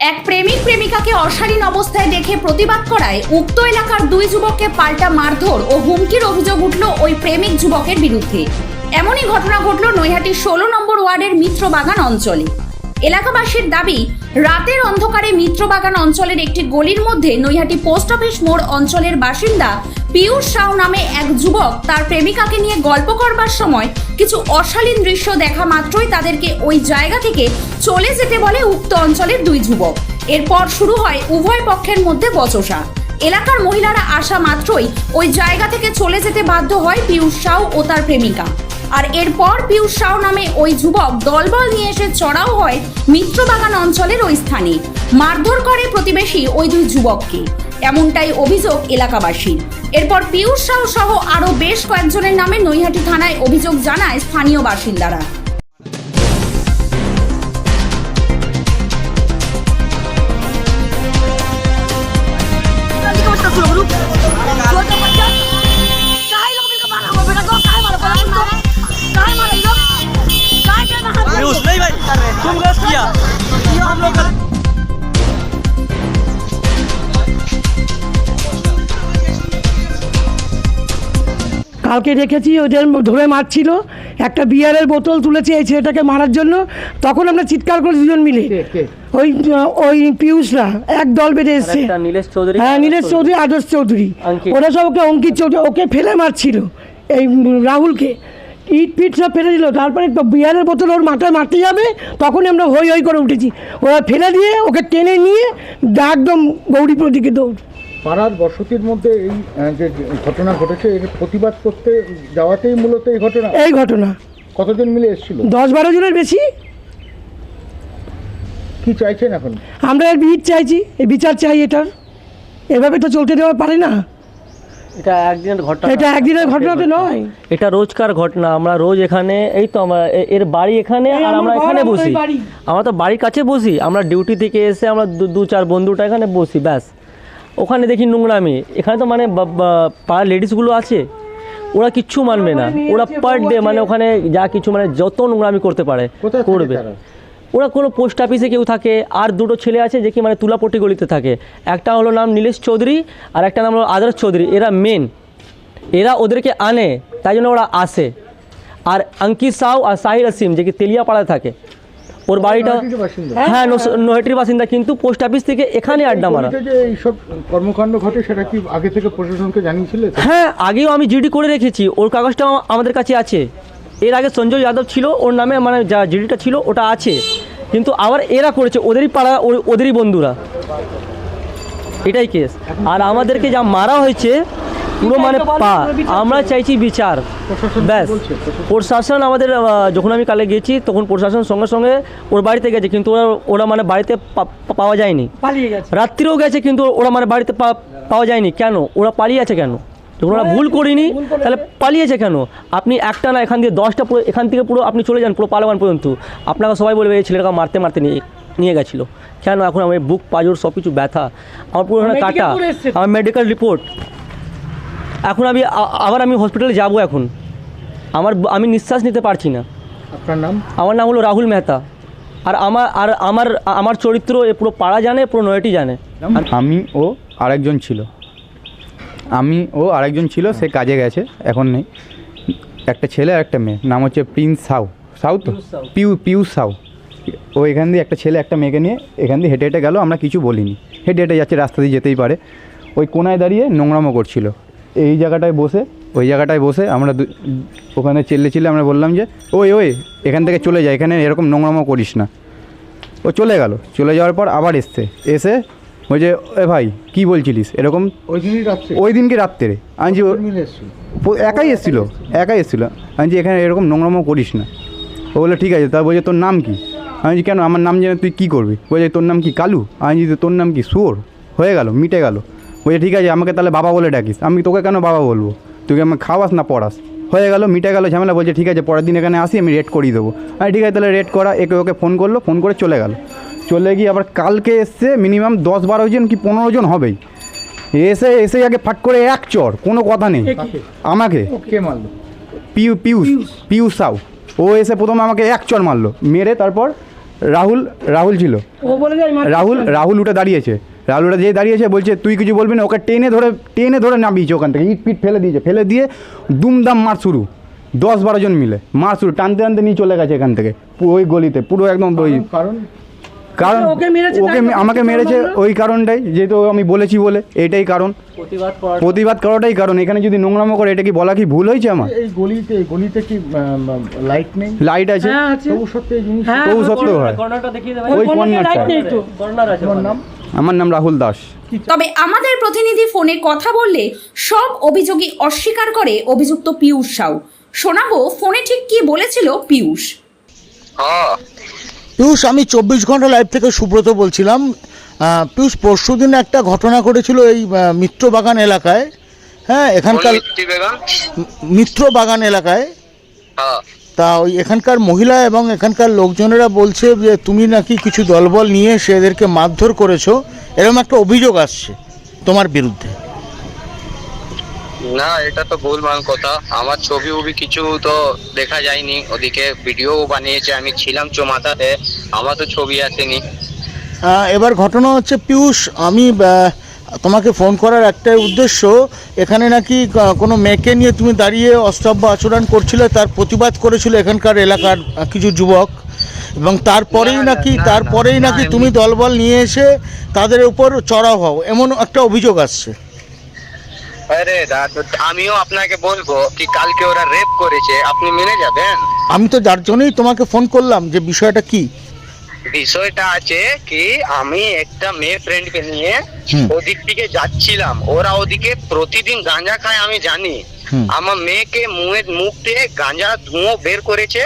এক প্রেমিক প্রেমিকাকে অশালীন অবস্থায় দেখে প্রতিবাদ করায় উক্ত এলাকার দুই যুবককে পাল্টা মারধর ও হুমকির অভিযোগ উঠল ওই প্রেমিক যুবকের বিরুদ্ধে। এমনই ঘটনা ঘটল নৈহাটির ষোলো নম্বর ওয়ার্ডের মিত্রবাগান অঞ্চলে। এলাকাবাসীর দাবি, রাতের অন্ধকারে মিত্রবাগান অঞ্চলের একটি গলির মধ্যে নৈহাটি পোস্ট অফিস মোড় অঞ্চলের বাসিন্দা পিয়ুষ সাউ নামে এক যুবক তার প্রেমিকাকে নিয়ে গল্প করবার সময় কিছু অশালীন দৃশ্য দেখা মাত্রই তাদেরকে ওই জায়গা থেকে চলে যেতে বলে উক্ত অঞ্চলের দুই যুবক। এরপর শুরু হয় উভয় পক্ষের মধ্যে বচসা। এলাকার মহিলারা আসা মাত্রই ওই জায়গা থেকে চলে যেতে বাধ্য হয় পিয়ুষ সাউ ও তার প্রেমিকা। আর এরপর পিয়ুষ সাউ নামে ওই যুবক দলবল নিয়ে এসে চড়াও হয় মিত্রবাগান অঞ্চলের ওই স্থানে। মারধর করে প্রতিবেশী ওই দুই যুবককে। এমনটাই অভিযোগ এলাকাবাসীর। এরপর পিয়ুষ সাউ সহ আরও বেশ কয়েকজনের নামে নৈহাটি থানায় অভিযোগ জানায় স্থানীয় বাসিন্দারা। पीयूष नहीं भाई तुम गलत किया हम लोग गलत কালকে দেখেছি ওদের ধরে মারছিল একটা বিয়ারের বোতল তুলেছে এই ছেলেটাকে মারার জন্য তখন আমরা চিৎকার করে দুজন মিলে ওই ওই পিয়ুষরা এক দল বেঁধে এসছে একটা নীলেশ চৌধুরী হ্যাঁ নীলেশ চৌধুরী আদর্শ চৌধুরী অঙ্কিত। ওরা সব ওকে অঙ্কিত চৌধুরী ওকে ফেলে মারছিল এই রাহুলকে ইট পিট সব ফেলে দিল। তারপরে বিয়ারের বোতল ওর মাথায় মারতে যাবে তখনই আমরা হই হই করে উঠেছি। ওরা ফেলে দিয়ে ওকে টেনে নিয়ে একদম গৌরীপুর দিকে দৌড়। পাড়ার বসতির মধ্যে এই যে ঘটনা ঘটেছে এর প্রতিবাদ করতে যাওয়াতেই মূলত এই ঘটনা? এই ঘটনা। কতজন মিলে এসেছিল? দশ বারো জনের বেশি। কি চাইছেন এখন? আমরা এর বিহিত চাইছি এই বিচার চাই এটার। এভাবে তো চলতে দেওয়া পারে না। এটা একদিনের ঘটনা এটা একদিনের ঘটনা তো নয়। এটা রোজকার ঘটনা। আমরা রোজ এখানে এই তো আমরা এর বাড়ি এখানে আর আমরা এখানে বসি। আমরা তো বাড়ির কাছে বসি। আমরা ডিউটি থেকে এসে আমরা দু- দু চার বন্ধুটা এখানে বসি ব্যাস। ওখানে দেখি নোংরামি। এখানে তো মানে পাড়ার লেডিসগুলো আছে। ওরা কিচ্ছু মানবে না। ওরা পার ডে মানে ওখানে যা কিছু মানে যত নোংরামি করতে পারে করবে? ওরা কোনো পোস্ট অফিসে কেউ থাকে আর দুটো ছেলে আছে যে কি মানে তুলাপট্টি গলিতে থাকে। একটা হলো নাম নীলেশ চৌধুরী আর একটা নাম হলো আদর্শ চৌধুরী। এরা মেন এরা ওদেরকে আনে তাই জন্য ওরা আসে। আর অঙ্কিত সাউ আর সাহির আসিম যে কি তেলিয়াপাড়ায় থাকে। ওর বাড়িটা হ্যাঁ নস- নৈহাটির বাসিন্দা কিন্তু পোস্ট অফিস থেকে এখানে আড্ডা মারা। এইসব কর্মকাণ্ড ঘটে সেটা কি আগে থেকে প্রশাসনকে জানিয়েছিলে? হ্যাঁ আগেও আমি জিডি করে রেখেছি। ওর কাগজটা আমাদের কাছে আছে। এর আগে সঞ্জয় যাদব ছিল ওর নামে মানে যা জিডিটা ছিল ওটা আছে। কিন্তু আবার এরা করেছে ওদেরই পাড়া ওদেরই বন্ধুরা। এটাই কেস আর আমাদেরকে যা মারা হয়েছে পুরো মানে পা আমরা চাইছি বিচার। ব্যাস। প্রশাসন- আমাদের যখন আমি কালে গেছি তখন প্রশাসন সঙ্গে সঙ্গে ওর বাড়িতে গেছে কিন্তু ওরা ওরা মানে বাড়িতে পাওয়া যায়নি। পালিয়ে গেছে। রাত্রিও গেছে কিন্তু ওরা মানে বাড়িতে পা- পাওয়া যায়নি। কেন? ওরা পালিয়ে আছে কেন? যখন ওরা ভুল করিনি তাহলে পালিয়েছে কেন? আপনি একটা না এখান দিয়ে দশটা পুরো এখান থেকে পুরো আপনি চলে যান পুরো পালোয়ান পর্যন্ত। আপনাকে সবাই বলবে এই ছেলেটাকে মারতে মারতে নিয়ে নিয়ে গেছিল। কেন? এখন আমার বুক পাজর সব কিছু ব্যথা। আমার পুরো কাটা। আমার মেডিকেল রিপোর্ট এখন আমি আবার আমি হসপিটালে যাব এখন। আমার আমি নিঃশ্বাস নিতে পারছি না। আপনার নাম? আমার নাম হলো রাহুল মেহতা। আর আমার আর আমার আমার চরিত্র এ পুরো পাড়া জানে পুরো নয়টি জানে। আমি ও আরেকজন ছিল। আমি ও আরেকজন ছিল সে কাজে গেছে এখন নেই। একটা ছেলে আর একটা মেয়ে নাম হচ্ছে প্রিন্স সাউ। সাউ তো? পিউ পিউ সাউ। ও এখান দিয়ে একটা ছেলে একটা মেয়েকে নিয়ে এখান দিয়ে হেঁটে হেঁটে গেল আমরা কিছু বলিনি। হেঁটে হেঁটে যাচ্ছে রাস্তা দিয়ে যেতেই পারে। ওই কোনায় দাঁড়িয়ে নোংরামো করছিল। এই জায়গাটায় বসে ওই জায়গাটায় বসে আমরা ওখানে চেল্লে চিল্লে আমরা বললাম যে ওই ওই এখান থেকে চলে যায় এখানে এরকম নোংরামো করিস না। ও চলে গেল। চলে যাওয়ার পর আবার এসছে। এসে যে এ ভাই কি বলছিলিস? এরকম ওই দিনই রাত্রে। ওই দিনকে রাত্রে। আমি যে একাই এসেছিল একাই এসেছিল। আমি যে এখানে এরকম নোংরামো করিস না। ও বলল ঠিক আছে তা বলছে তোর নাম কি? আমি যে কেন? আমার নাম জেনে তুই কী করবি? বলছে তোর নাম কি কালু? আমি যে তোর নাম কি সুয়োর হয়ে গেল মিটে গেল। বলছে ঠিক আছে আমাকে তাহলে বাবা বলে ডাকিস। আমি তোকে কেন বাবা বলব? তুই কি আমাকে খাওয়াস না পড়াস? হয়ে গেল মিটে গেল ঝামেলা। বলছে ঠিক আছে পরের দিন এখানে আসি আমি রেট করিয়ে দেবো। আমি ঠিক আছে তাহলে রেট করা। একে ওকে ফোন করল ফোন করে চলে গেল। চলে গিয়ে আবার কালকে এসছে মিনিমাম দশ বারো জন কি পনেরো জন হবেই। এসে এসে আগে ফাট করে এক চর কোনো কথা নেই। আমাকে? পিউ পিউষ পিউষ। সাউ ও এসে প্রথমে আমাকে এক চর মারলো মেরে তারপর রাহুল রাহুল ছিল। রাহুল রাহুল উঠে দাঁড়িয়েছে। রাহুল উঠে যেয়ে দাঁড়িয়েছে বলছে তুই কিছু বলবি না? ওকে টেনে ধরে টেনে ধরে নামিয়েছে ওখান থেকে। ইট পিট ফেলে দিয়েছে। ফেলে দিয়ে দুমদাম মার শুরু। দশ বারো জন মিলে। মার শুরু। টানতে টানতে নিয়ে চলে গেছে এখান থেকে। ওই গলিতে। পুরো একদম ওই কারণ? কারণ ওকে মেরেছে, ওকে আমাকে মেরেছে ওই কারণটাই যেহেতু আমি বলেছি বলে এটাই কারণ। প্রতিবাদ করার প্রতিবাদ করাটাই কারণ। এখানে যদি নোংরামো করে এটা কি বলা কি ভুল হয়েছে আমার? এই গলিতে গলিতে কি লাইট নেই? লাইট আছে। হ্যাঁ আছে। তবু সত্যি জিনিস হ্যাঁ তবু সত্ত্বেও হয়। কর্নারটা দেখিয়ে দেবে ওই কর্নারটা। লাইট নেই তো। কর্নার আছে তোমার নাম? আমার নাম রাহুল দাস। তবে আমাদের প্রতিনিধি ফোনে কথা বললে সব অভিযোগই অস্বীকার করে অভিযুক্ত পীয়ূষ সাউ। শোনাবো ফোনে ঠিক কি বলেছিল পীয়ূষ পিয়ুষ আমি চব্বিশ ঘণ্টা লাইভ থেকে সুব্রত বলছিলাম। পিয়ুষ পরশু দিন একটা ঘটনা ঘটেছিল এই মিত্র বাগান এলাকায়। হ্যাঁ এখানকার মিত্র বাগান এলাকায়। হ্যাঁ। তা ওই এখানকার মহিলা এবং এখানকার লোকজনেরা বলছে যে তুমি নাকি কিছু দলবল নিয়ে এসে এদেরকে মারধর করেছ? এরকম একটা অভিযোগ আসছে তোমার বিরুদ্ধে। না এটা তো ভুল ভুলভাল কথা। আমার ছবি উবি কিছু তো দেখা যায়নি। ওদিকে ভিডিও বানিয়েছে আমি ছিলাম চোমাথাতে আমার তো ছবি আসেনি। এবার ঘটনা হচ্ছে পিয়ুষ আমি তোমাকে ফোন করার একটাই উদ্দেশ্য এখানে নাকি কোনো মেয়েকে নিয়ে তুমি দাঁড়িয়ে অস্তব্য আচরণ করছিলে তার প্রতিবাদ করেছিল এখানকার এলাকার কিছু যুবক এবং তারপরেই নাকি তারপরেই নাকি তুমি দলবল নিয়ে এসে তাদের উপর চড়াও হও এমন একটা অভিযোগ আসছে। আরে দাদা আমিও আপনাকে বলব কি কালকে ওরা রেপ করেছে আপনি মেনে যাবেন? আমি তো যার জন্যই তোমাকে ফোন করলাম যে বিষয়টা কি? বিষয়টা আছে কি আমি একটা মেয়ে ফ্রেন্ডকে নিয়ে ওদিক থেকে যাচ্ছিলাম। ওরা ওদিকে প্রতিদিন গাঁজা খায় আমি জানি। আমার মেয়েকে মুখে মুখ দিয়ে গাঁজা ধুঁয়ো বের করেছে।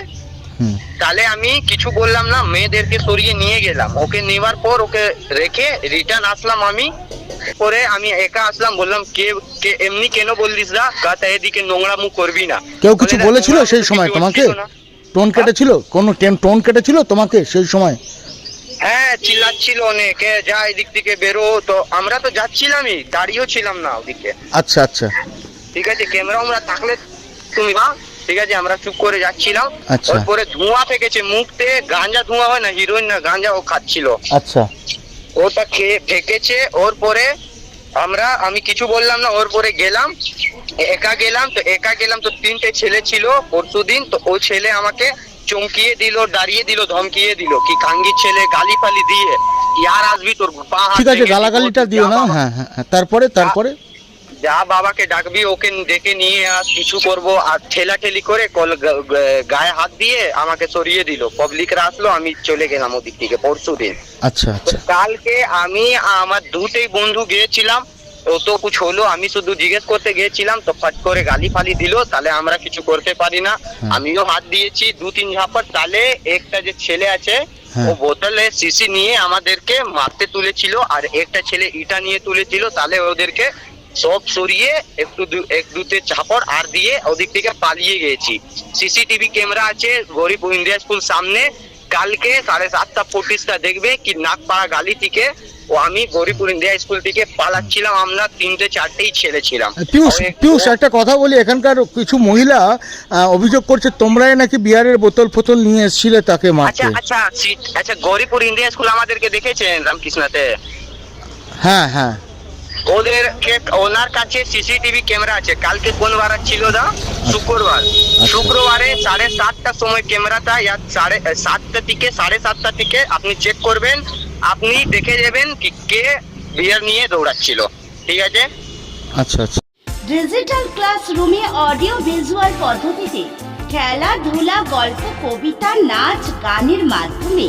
তাহলে আমি কিছু বললাম না মেয়েদেরকে সরিয়ে নিয়ে গেলাম। ওকে নেওয়ার পর ওকে রেখে রিটার্ন আসলাম আমি। পরে আমি একা আসলাম বললাম কে কে এমনি কেন বললিস না কাতা এদিকে নোংরা মুখ করবি না। কেউ কিছু বলেছিল সেই সময় তোমাকে। টোন কেটেছিল? কোনো টেন টোন কেটেছিল তোমাকে সেই সময়? হ্যাঁ চিল্লাচ্ছিল অনেক। যা এদিক থেকে বেরো। তো আমরা তো যাচ্ছিলামই দাঁড়িয়েও ছিলাম না ওদিকে। আচ্ছা আচ্ছা। ঠিক আছে ক্যামেরা আমরা থাকলে তুমি বা ঠিক আছে আমরা চুপ করে যাচ্ছিলাম আচ্ছা। তারপরে ধোঁয়া ফেকেছে মুখ থেকে গাঁজা ধোঁয়া হয় না হিরোইন না গাঁজা ও খাচ্ছিল আচ্ছা ওটা খেয়ে ফেকেছে ওর পরে আমরা আমি কিছু বললাম না ওর পরে গেলাম একা গেলাম তো একা গেলাম তো তিনটে ছেলে ছিল পরশু দিন তো ও ছেলে আমাকে চমকিয়ে দিল দাঁড়িয়ে দিল ধমকিয়ে দিল কি কাঙ্গি ছেলে গালি ফালি দিয়ে কি আর আসবি তোর পা ঠিক আছে গালাগালিটা দিও না হ্যাঁ হ্যাঁ হ্যাঁ। তারপরে তারপরে যা বাবাকে ডাকবি ওকে ডেকে নিয়ে আস কিছু করব। আর ঠেলা ঠেলি করে কল গায়ে হাত দিয়ে আমাকে সরিয়ে দিল। পাবলিকরা আসলো আমি চলে গেলাম ওদিক থেকে পরশু দিন আচ্ছা আচ্ছা। কালকে আমি আমার দুটেই বন্ধু গিয়েছিলাম। ও তো কিছু হলো আমি শুধু জিজ্ঞেস করতে গিয়েছিলাম তো ফট করে গালি ফালি দিল তাহলে আমরা কিছু করতে পারি না। আমিও হাত দিয়েছি দু তিন ঝাপট। তাহলে একটা যে ছেলে আছে হ্যাঁ। ও বোতলে শিশি নিয়ে আমাদেরকে মারতে তুলেছিল আর একটা ছেলে ইটা নিয়ে তুলেছিল তাহলে ওদেরকে সব সরিয়ে একটু এক দুতে চাপড় আর দিয়ে ওদিক থেকে পালিয়ে গেছি। সিসিটিভি ক্যামেরা আছে গরিব ইন্ডিয়া স্কুল সামনে। কালকে সাড়ে সাতটা পঁচিশটা দেখবে কি নাকপাড়া গালি থেকে ও আমি গরিপুর ইন্ডিয়া স্কুল থেকে পালাচ্ছিলাম আমরা তিনটে চারটেই ছেলে ছিলাম পিয়ুষ ও একটা কথা বলি এখানকার কিছু মহিলা অভিযোগ করছে তোমরাই নাকি বিয়ারের বোতল ফোতল নিয়ে এসেছিলে তাকে আচ্ছা মারতে। আচ্ছা সি- আচ্ছা গরিপুর ইন্ডিয়া স্কুল আমাদেরকে দেখেছেন রামকৃষ্ণতে? হ্যাঁ হ্যাঁ। ওদের ওনার কাছে সিসিটিভি ক্যামেরা আছে। কালকে কোন বার ছিল দা? শুক্রবার। শুক্রবারে সাড়ে সাতটার সময় ক্যামেরাটা ইয়া সাড়ে সাতটা থেকে সাড়ে সাতটা থেকে আপনি চেক করবেন। আপনি দেখে যাবেন কি কে বিয়ার নিয়ে দৌড়াচ্ছিল। ঠিক আছে? আচ্ছা আচ্ছা। ডিজিটাল ক্লাসরুমে অডিও ভিজুয়াল পদ্ধতিতে খেলাধুলা গল্প কবিতা নাচ গানের মাধ্যমে